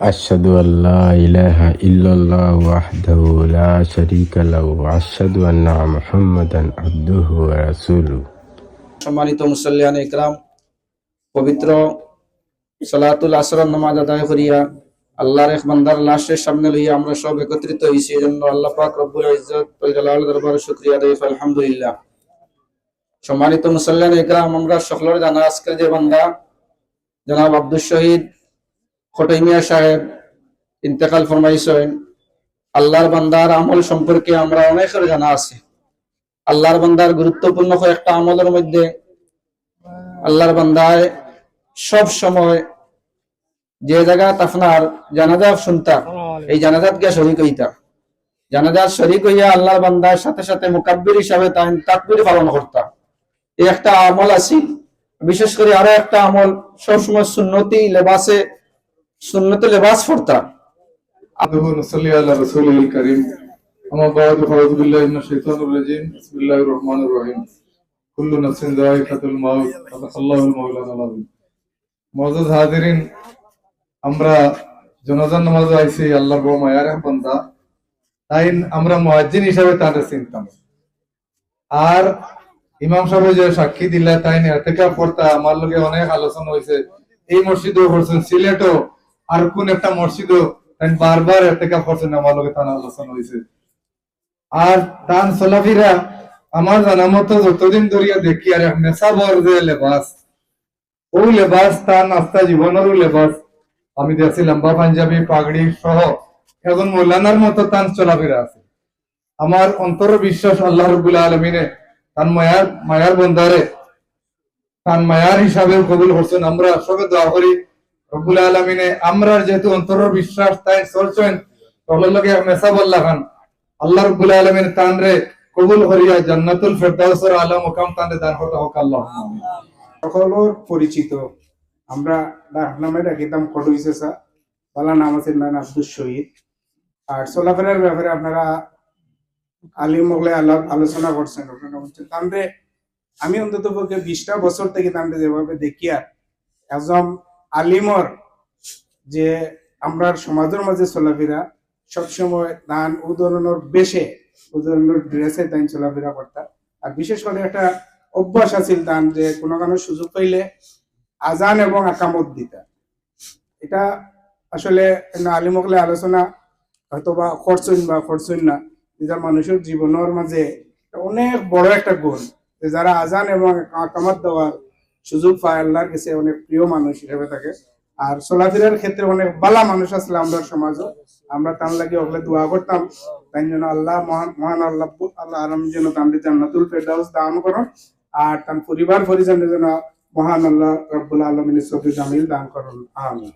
أشهد أن لا إله إلا الله وحده لا شريك له وأشهد أن محمدا عبده ورسوله সম্মানিত মুসল্লিয়ান ইকরাম, পবিত্র সালাতুল আসর নামাজ আদায় করিয়া আল্লাহ এক বান্দার লাশের সামনে লইয়া আমরা সব একত্রিত হইছি জন্য আল্লাহ পাক রব্বুল ইজ্জত, জালাল দরবার শুকরিয়া দেব আলহামদুলিল্লাহ। সম্মানিত মুসল্লিয়ান ইকরাম, আমরা সকলের জানা আজকে যে বান্দা, জনাব আব্দুল শহীদ খটইমিয়া সাহেব ইন্তেকাল ফরমাইছেন, আল্লাহর বান্দার আমল সম্পর্কে আমরা অনেকের জানা আছে। আল্লাহর বান্দার গুরুত্বপূর্ণ একটা আমলের মধ্যে আল্লাহর বান্দায় সব সময় যে জায়গাত আপনার জানাজা শুনতা এই জানাজাত গিয়া শরিক হইতা জানাজাত শরিক হইয়া আল্লাহর বান্দার সাথে সাথে মুকাব্বির হিসাবে তাকবির পালন করতা এই একটা আমল আছে, বিশেষ করে আরও একটা আমল সবসময় সুন্নতি, লেবাসে সুন্নতে লেবাস ফরতা আদব নসলি আলা রাসূলিল কারীম। আমা বাদ ফাউজ বিল্লাহি ইবনে শাইতানুর রাজীম। বিসমিল্লাহির রহমানির রহিম। কুল্লু নাফসিন যায়িকাতুল মাউত। আল্লাহুল মাওলানা আযীম মাওজুদ হাজিরিন, আমরা জানাজার নামাজ আইছি, আল্লাহর বড় মায়ার বান্দা। তাই আমরা মুয়াজ্জিন হিসাবে তারে চিন্তাম। আর ইমাম সাহেব যে সাক্ষী দিলা, তাই এতকা পড়তা। আমার লগে অনেক আলোচনা হইছে। এই মসজিদে করছেন সিলেটও। আর কোন একটা মসজিদও তাই বারবার এতেকা করছেন আমার লগে তার আলোচনা হয়েছে আর তান সোলাফিরা আমার জানা মতো যতদিন ধরিয়া দেখি, আর মেসাবর যে লেবাস ও লেবাস তার নাস্তা জীবনেরও লেবাস। আমি দেখছি লম্বা পাঞ্জাবি, পাগড়ি সহ এখন মৌলানার মতো তান চলাফেরা আছে। আমার অন্তর বিশ্বাস আল্লাহ রবুল্লা আলমিনে তান মায়ার মায়ার বন্দারে তান মায়ার হিসাবে কবুল করছেন। আমরা সবে দোয়া করি আলমিনে আমরা যেহেতু বিশ্বাস তাই চলছেন, তখন লগে মেসা খান, আল্লাহ আলমিন তান রে কবুল করিয়া জান্নাতুল ফেরদাউসের আলা মুকাম তান রে দান হতে হোক আল্লাহ। পরিচিত, আমরা ডাক নামে ডাকিতাম বলা নাম আছে আব্দুল শহীদ। আর চলাফেরার ব্যাপারে আপনারা আলিম মগলে আলোচনা করছেন, আপনারা আমি অন্তত পক্ষে বিশটা বছর থেকে তাহলে যেভাবে দেখিয়া একজন আলিমর যে আমরা সমাজের মাঝে চলাফেরা, সবসময় দান ধরনের বেশে ধরনের ড্রেসে তাই চলাফেরা করতাম আর বিশেষ করে একটা অভ্যাস আছিল দান যে কোনো কারণে সুযোগ পাইলে আজান এবং আকামত দিতা। এটা আসলে আলিমকলে আলোচনা হয়তো বা খরচইন বা খরচইন না যেটা মানুষের জীবনের মাঝে অনেক বড় একটা গুণ যে যারা আজান এবং আকামত দেওয়ার সুযোগ পায় আল্লাহর কাছে অনেক প্রিয় মানুষ হিসেবে থাকে আর চলাফেরার ক্ষেত্রে অনেক বালা মানুষ আসলে আমরা সমাজও আমরা তার লাগে ওগুলো দোয়া করতাম। তাই জন্য আল্লাহ মহান মহান আল্লাহ আল্লাহ আরাম যেন তাদের জান্নাতুল ফেরদাউস দান করুন। আর তার পরিবার পরিজনের জন্য মহান আল্লাহ রব্বুল আলমিনের জামিল দান করুন। আমিন।